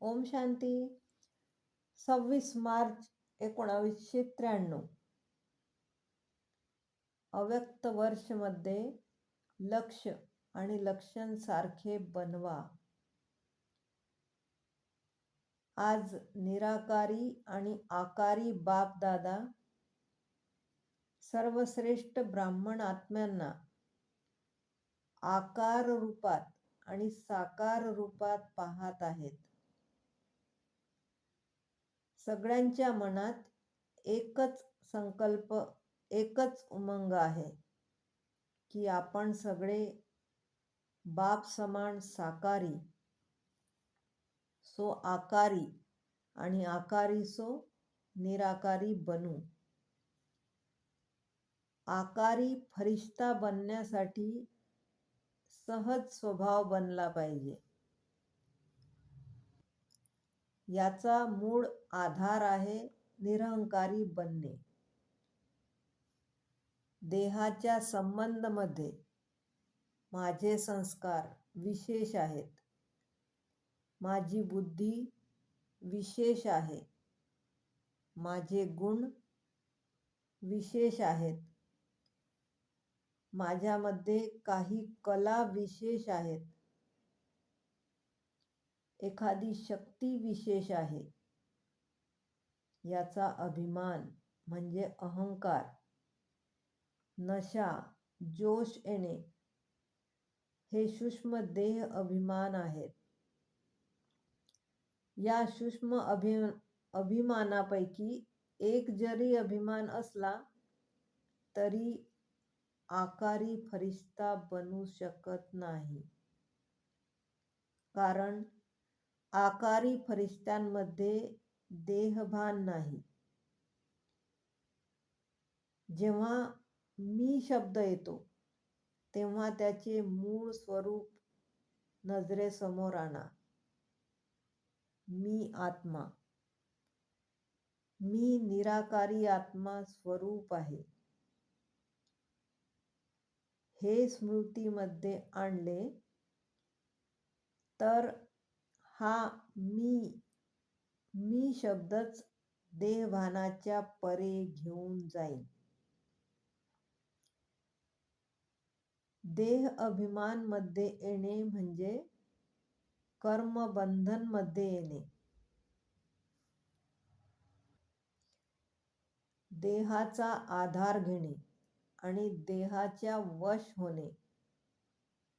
ओम शांती. सव्वीस मार्च एकोणावीसशे त्र्याण्णव. अव्यक्त वर्षमध्ये लक्ष आणि लक्षणसारखे बनवा. आज निराकारी आणि आकारी बाप दादा सर्वश्रेष्ठ ब्राह्मण आत्म्यांना आकार रूपात आणि साकार रूपात पाहत आहेत. सगळ्यांच्या मनात एकच संकल्प एकच उमंग आहे की आपण सगळे बाप समान साकारी सो आकारी आणि आकारी सो निराकारी बनू. आकारी फरिश्ता बनण्यासाठी सहज स्वभाव बनला पाहिजे. याचा मूळ आधार आहे निरहंकारी बनणे. देहाच्या संबंधमध्ये माझे संस्कार विशेष आहेत. माझी बुद्धी विशेष आहे. माझे गुण विशेष आहेत. माझ्यामध्ये काही कला विशेष आहेत. एखादी शक्ती विशेष आहे. याचा अभिमान म्हणजे अहंकार. नशा जोश येणे हे सूक्ष्म देह अभिमान आहेत. या सूक्ष्म अभि अभिमानापैकी एक जरी अभिमान असला तरी आकारी फरिश्ता बनू शकत नाही. कारण आकारी फरिश्त्यांमध्ये देहभान नाही. जेव्हा मी शब्द येतो तेव्हा त्याचे मूळ स्वरूप नजरेसमोर आणा. मी आत्मा. मी निराकारी आत्मा स्वरूप आहे. हे स्मृतीमध्ये आणले तर हा मी मी शब्दच देहभानाच्या परे घेऊन जाईल देह अभिमानमध्ये येणे म्हणजे कर्मबंधनमध्ये येणे. देहाचा आधार घेणे आणि देहाच्या वश होणे.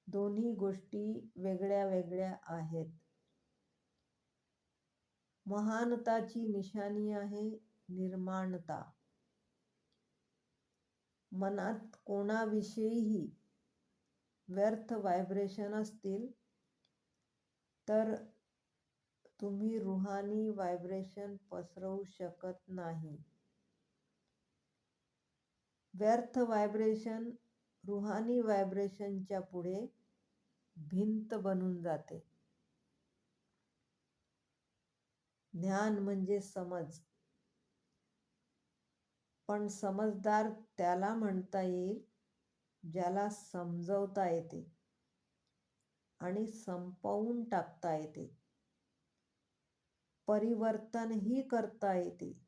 दोन्ही गोष्टी वेगळ्या वेगळ्या आहेत. महानताची निशाणी आहे निर्माणता. मनात कोणाविषयीही व्यर्थ व्हायब्रेशन असतील तर तुम्ही रुहानी व्हायब्रेशन पसरवू शकत नाही. व्यर्थ व्हायब्रेशन रुहानी व्हायब्रेशनच्या पुढे भिंत बनून जाते. ज्ञान म्हणजे समज. पण समजदार त्याला म्हणता येईल ज्याला समजवता येते आणि संपवून टाकता येते. परिवर्तनही करता येते.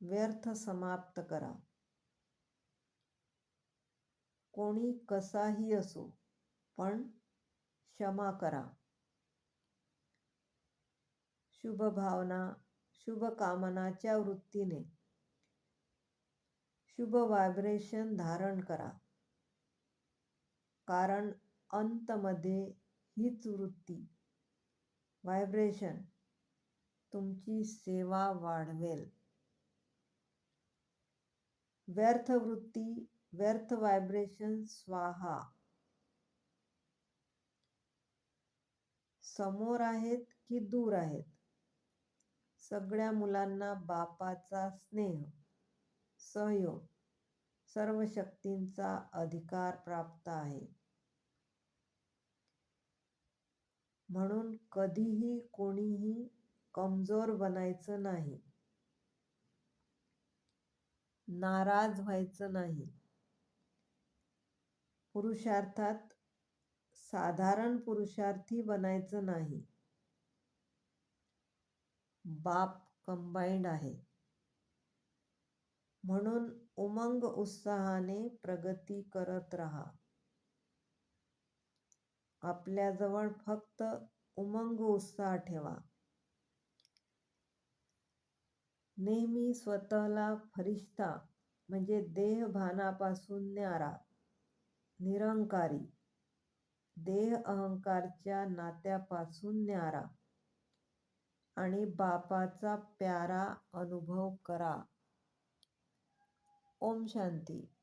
व्यर्थ समाप्त करा. कोणी कसाही असो पण क्षमा करा. शुभभावना शुभकामनाच्या वृत्तीने. शुभ व्हायब्रेशन धारण करा. कारण अंतमध्ये हीच वृत्ती. व्हायब्रेशन तुमची सेवा वाढवेल. व्यर्थ वृत्ती व्यर्थ व्हायब्रेशन स्वाहा. समोर आहेत की दूर आहेत? सगळ्या मुलांना बापाचा स्नेह सहयोग सर्व शक्तींचा अधिकार प्राप्त आहे. म्हणून कधीही कोणीही कमजोर बनायचं नाही. नाराज व्हायचं नाही. पुरुषार्थात साधारण पुरुषार्थी बनायचं नाही. बाप कंबाईंड आहे. म्हणून उमंग उत्साहाने प्रगती करत राहा. आपल्याजवळ फक्त उमंग उत्साह ठेवा. नेहमी स्वतःला फरिश्ता म्हणजे देहभानापासून न्यारा, निरंकारी, देह अहंकारच्या नात्यापासून न्यारा आणि बापाचा प्यारा अनुभव करा. ओम शांती